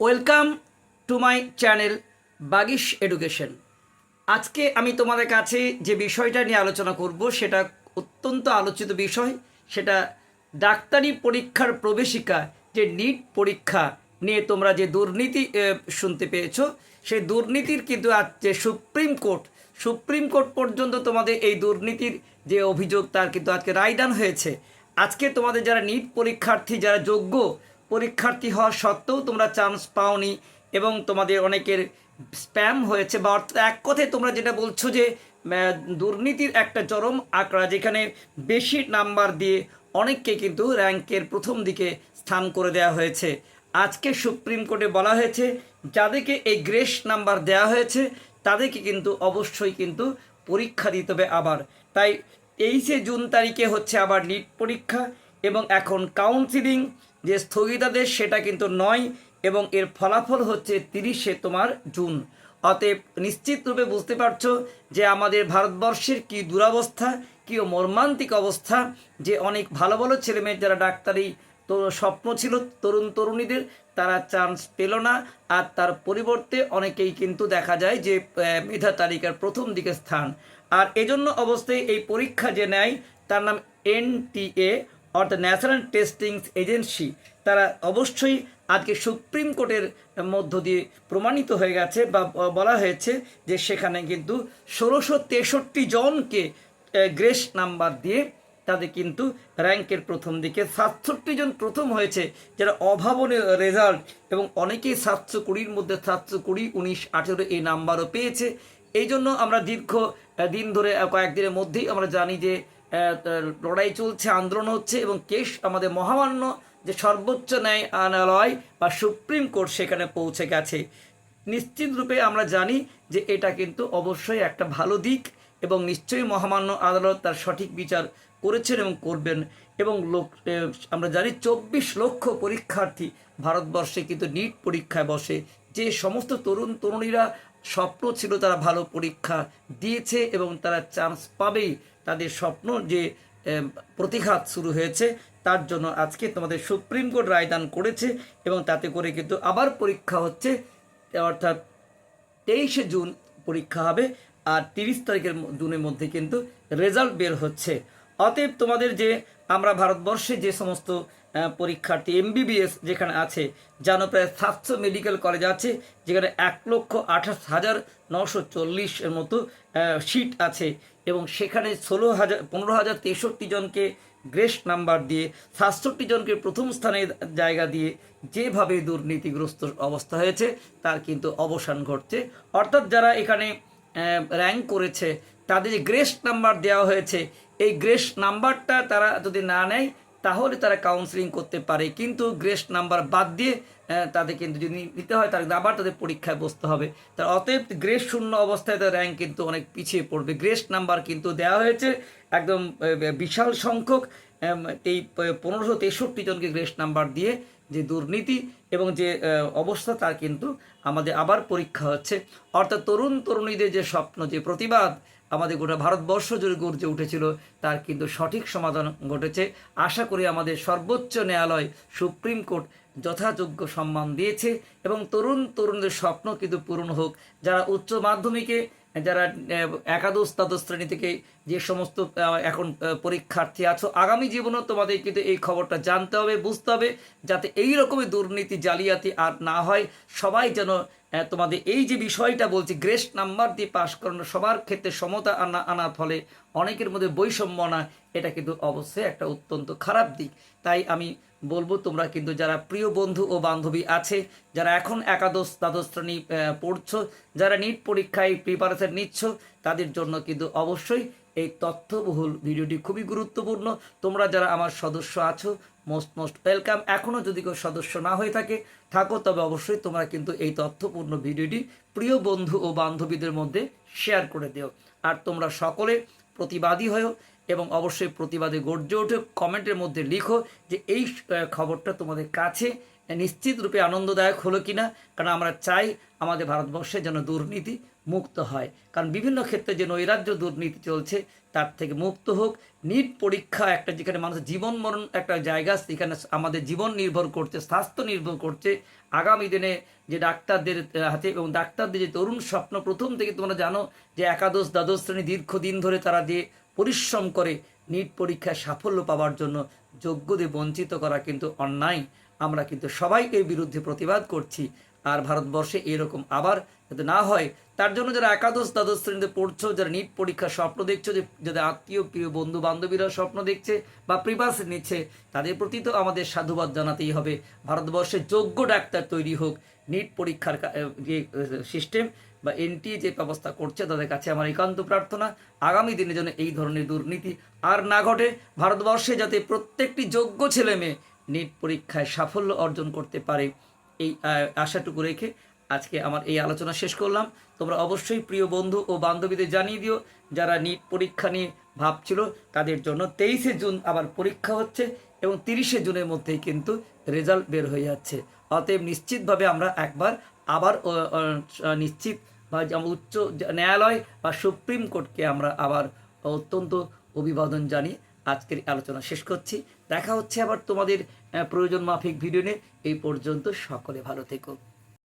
Welcome to my channel Bagish education. আজকে আমি তোমাদের কাছে যে বিষয়টা নিয়ে আলোচনা করব, সেটা অত্যন্ত আলোচিত বিষয়, সেটা ডাক্তারি পরীক্ষার প্রবেশিকা, যে নিট পরীক্ষা নিয়ে তোমরা যে দুর্নীতি শুনতে পেয়েছ, সেই দুর্নীতির কিন্তু আজ যে সুপ্রিম কোর্ট সুপ্রিম কোর্ট পর্যন্ত তোমাদের এই দুর্নীতির যে অভিযোগ, তার কিন্তু আজকে রায়দান হয়েছে। আজকে তোমাদের যারা নিট পরীক্ষার্থী, যারা যোগ্য পরীক্ষার্থী হওয়া সত্ত্বেও তোমরা চান্স পাওনি এবং তোমাদের অনেকের স্প্যাম হয়েছে বা অর্থাৎ এক কথায় তোমরা যেটা বলছো যে দুর্নীতির একটা চরম আঁকড়া যেখানে বেশি নাম্বার দিয়ে অনেককে কিন্তু র্যাঙ্কের প্রথম দিকে স্থান করে দেওয়া হয়েছে। আজকে সুপ্রিম কোর্টে বলা হয়েছে, যাদেরকে এই গ্রেস নাম্বার দেওয়া হয়েছে, তাদেরকে কিন্তু অবশ্যই কিন্তু পরীক্ষা দিতে হবে আবার। তাই তেইশে জুন তারিখে হচ্ছে আবার নিট পরীক্ষা এবং এখন কাউন্সিলিং যে স্থগিতাদেশ সেটা কিন্তু নয় এবং এর ফলাফল হচ্ছে তিরিশে তোমার জুন। অতএব নিশ্চিতরূপে বুঝতে পারছ যে আমাদের ভারতবর্ষের কি দুরাবস্থা, কি মর্মান্তিক অবস্থা, যে অনেক ভালো ভালো ছেলেমেয়ের যারা ডাক্তারি তো স্বপ্ন ছিল তরুণ তরুণীদের, তারা চান্স পেল না। আর তার পরিবর্তে অনেকেই কিন্তু দেখা যায় যে মেধা তালিকার প্রথম দিকে স্থান। আর এজন্য অবস্থায় এই পরীক্ষা যে নেয়, তার নাম এনটিএ অর্থাৎ ন্যাশনাল টেস্টিং এজেন্সি, তারা অবশ্যই আজকে সুপ্রিম কোর্টের মধ্য দিয়ে প্রমাণিত হয়ে গেছে বা বলা হয়েছে যে সেখানে কিন্তু ষোলোশো তেষট্টি জনকে গ্রেস নাম্বার দিয়ে তাদের কিন্তু র্যাঙ্কের প্রথম দিকে সাতষট্টি জন প্রথম হয়েছে, যারা অভাবনীয় রেজাল্ট এবং অনেকেই সাতশো কুড়ির মধ্যে সাতশো কুড়ি, উনিশ, আঠেরো এই নাম্বারও পেয়েছে। এই জন্য আমরা দীর্ঘ দিন ধরে, কয়েকদিনের মধ্যেই আমরা জানি যে লড়াই চলছে, আন্দোলন হচ্ছে এবং কেস আমাদের মহামান্য যে সর্বোচ্চ ন্যায় আদালয় বা সুপ্রিম কোর্ট সেখানে পৌঁছে গেছে। নিশ্চিত রূপে আমরা জানি যে এটা কিন্তু অবশ্যই একটা ভালো দিক এবং নিশ্চয়ই মহামান্য আদালত তার সঠিক বিচার করেছেন এবং করবেন এবং লোক আমরা জানি চব্বিশ লক্ষ পরীক্ষার্থী ভারতবর্ষে কিন্তু নিট পরীক্ষায় বসে। যে সমস্ত তরুণ, তরুণীরা স্বপ্ন ছিল তারা ভালো পরীক্ষা দিয়েছে এবং তারা চান্স পাবেই। তাদের স্বপ্ন যে প্রতিঘাত শুরু হয়েছে, তার জন্য আজকে তোমাদের সুপ্রিম কোর্ট রায়দান করেছে এবং তাতে করে কিন্তু আবার পরীক্ষা হচ্ছে, অর্থাৎ তেইশে জুন পরীক্ষা হবে আর তিরিশ তারিখের জুনের মধ্যে কিন্তু রেজাল্ট বের হচ্ছে। অতএব তোমাদের যে, আমরা ভারতবর্ষে যে সমস্ত পরীক্ষার্থী এমবিবিএস যেখানে আছে যেন প্রায় সাতশো মেডিকেল কলেজ আছে, যেখানে এক লক্ষ আঠাশ হাজার নশো চল্লিশের মতো সিট আছে এবং সেখানে ষোলো হাজার, পনেরো হাজার তেষট্টি জনকে গ্রেস নাম্বার দিয়ে, সাতষট্টি জনকে প্রথম স্থানে জায়গা দিয়ে যেভাবে দুর্নীতিগ্রস্ত অবস্থা হয়েছে, তার কিন্তু অবসান ঘটছে। অর্থাৎ যারা এখানে র্যাঙ্ক করেছে, তাদের যে গ্রেস নাম্বার দেওয়া হয়েছে, এই গ্রেস নাম্বারটা তারা যদি না নেয় তাহলে তারা কাউন্সিলিং করতে পারে। কিন্তু গ্রেস্ট নাম্বার বাদ দিয়ে তাদের কিন্তু যদি নিতে হয়, তাহলে আবার তাদের পরীক্ষায় বসতে হবে। তার অতএব গ্রেস শূন্য অবস্থায় তার র্যাঙ্ক কিন্তু অনেক পিছিয়ে পড়বে। গ্রেস্ট নাম্বার কিন্তু দেওয়া হয়েছে একদম বিশাল সংখ্যক এই পনেরোশো তেষট্টি জনকে গ্রেস্ট নাম্বার দিয়ে যে দুর্নীতি এবং যে অবস্থা, তার কিন্তু আমাদের আবার পরীক্ষা হচ্ছে। অর্থাৎ তরুণ, তরুণীদের যে স্বপ্ন, যে প্রতিবাদ আমাদের গোটা ভারতবর্ষ জুড়ে গর্জে উঠেছিল। তার কিন্তু সঠিক সমাধান ঘটেছে। আশা করি আমাদের সর্বোচ্চ ন্যায়ালয় সুপ্রিম কোর্ট যথাযোগ্য সম্মান দিয়েছে এবং তরুণ তরুণদের স্বপ্ন কিন্তু পূরণ হোক। যারা উচ্চ মাধ্যমিকে, যারা একাদশ দ্বাদশ শ্রেণি থেকে যে সমস্ত এখন পরীক্ষার্থী আছো, আগামী জীবনেও তোমাদের কিন্তু এই খবরটা জানতে হবে, বুঝতে হবে, যাতে এই রকমের দুর্নীতি, জালিয়াতি আর না হয়। সবাই যেন তোমাদের এই যে বিষয়টা বলছি গ্রেস নাম্বার দিয়ে পাশ করানো, সবার ক্ষেত্রে সমতা আনা, আনার ফলে অনেকের মধ্যে বৈষম্য না এটা কিন্তু অবশ্যই একটা অত্যন্ত খারাপ দিক। তাই আমি বলব, তোমরা কিন্তু যারা প্রিয় বন্ধু ও বান্ধবী আছে, যারা এখন একাদশ, দ্বাদশ শ্রেণি পড়ছো, যারা নিট পরীক্ষায় প্রিপারেশন নিচ্ছ তাদের জন্য কিন্তু অবশ্যই এই তথ্যবহুল ভিডিওটি খুবই গুরুত্বপূর্ণ। তোমরা যারা আমার সদস্য আছো মোস্ট মোস্ট ওয়েলকাম এখনও যদি কেউ সদস্য না হয়ে থাকে, থাকো, তবে অবশ্যই তোমরা কিন্তু এই তথ্যপূর্ণ ভিডিওটি প্রিয় বন্ধু ও বান্ধবীদের মধ্যে শেয়ার করে দিও। আর তোমরা সকলে প্রতিবাদী হয়েও এবং অবশ্যই প্রতিবাদে গর্জে ওঠে, কমেন্টের মধ্যে লিখো যে এই খবরটা তোমাদের কাছে নিশ্চিত রূপে আনন্দদায়ক হলো কি না কারণ আমরা চাই আমাদের ভারতবর্ষে যেন দুর্নীতি মুক্ত হয়। কারণ বিভিন্ন ক্ষেত্রে যে নৈরাজ্য দুর্নীতি চলছে তার থেকে মুক্ত হোক। নিট পরীক্ষা একটা যেখানে মানুষের জীবন মরণ একটা জায়গা, সেখানে আমাদের জীবন নির্ভর করছে, স্বাস্থ্য নির্ভর করছে। আগামী দিনে যে ডাক্তারদের হাতে এবং ডাক্তারদের যে তরুণ স্বপ্ন, প্রথম থেকে তোমরা জানো যে একাদশ, দ্বাদশ শ্রেণি দীর্ঘদিন ধরে তারা যে পরিশ্রম করে নিট পরীক্ষায় সাফল্য পাওয়ার জন্য যোগ্যদের বঞ্চিত করা কিন্তু অন্যায়। আমরা কিন্তু সবাই এর বিরুদ্ধে প্রতিবাদ করছি। আর ভারতবর্ষে এরকম। আবার যাতে না হয়, তার জন্য যারা একাদশ দ্বাদশ শ্রেণীতে পড়ছো, যারা নিট পরীক্ষার স্বপ্ন দেখছ, যে যাদের আত্মীয়, প্রিয় বন্ধু বান্ধবীরা স্বপ্ন দেখছে বা প্রিপাস নিচ্ছে, তাদের প্রতি তো আমাদের সাধুবাদ জানাতেই হবে। ভারতবর্ষে যোগ্য ডাক্তার তৈরি হোক নিট পরীক্ষার যে সিস্টেম বা এনটি যে ব্যবস্থা করছে, তাদের কাছে আমার একান্ত প্রার্থনা, আগামী দিনে যেন এই ধরনের দুর্নীতি আর না ঘটে। ভারতবর্ষে যাতে প্রত্যেকটি যোগ্য ছেলে মেয়ে নিট পরীক্ষায় সাফল্য অর্জন করতে পারে এই আশাটুকু রেখে আজকে আমার এই আলোচনা শেষ করলাম। তোমরা অবশ্যই প্রিয় বন্ধু ও বান্ধবীদের জানিয়ে দিও, যারা নিট পরীক্ষা নিয়ে ভাবছিল তাদের জন্য তেইশে জুন আবার পরীক্ষা হচ্ছে এবং তিরিশে জুনের মধ্যেই কিন্তু রেজাল্ট বের হয়ে যাচ্ছে। অতএব নিশ্চিতভাবে আমরা একবার আবার নিশ্চিত বা উচ্চ ন্যায়ালয় বা সুপ্রিম কোর্টকে আমরা আবার অত্যন্ত অভিবাদন জানিয়ে আজকের আলোচনা শেষ করছি। দেখা হচ্ছে আবার তোমাদের প্রয়োজন মাফিক ভিডিও নিয়ে। এই পর্যন্ত সকলে ভালো থেকো।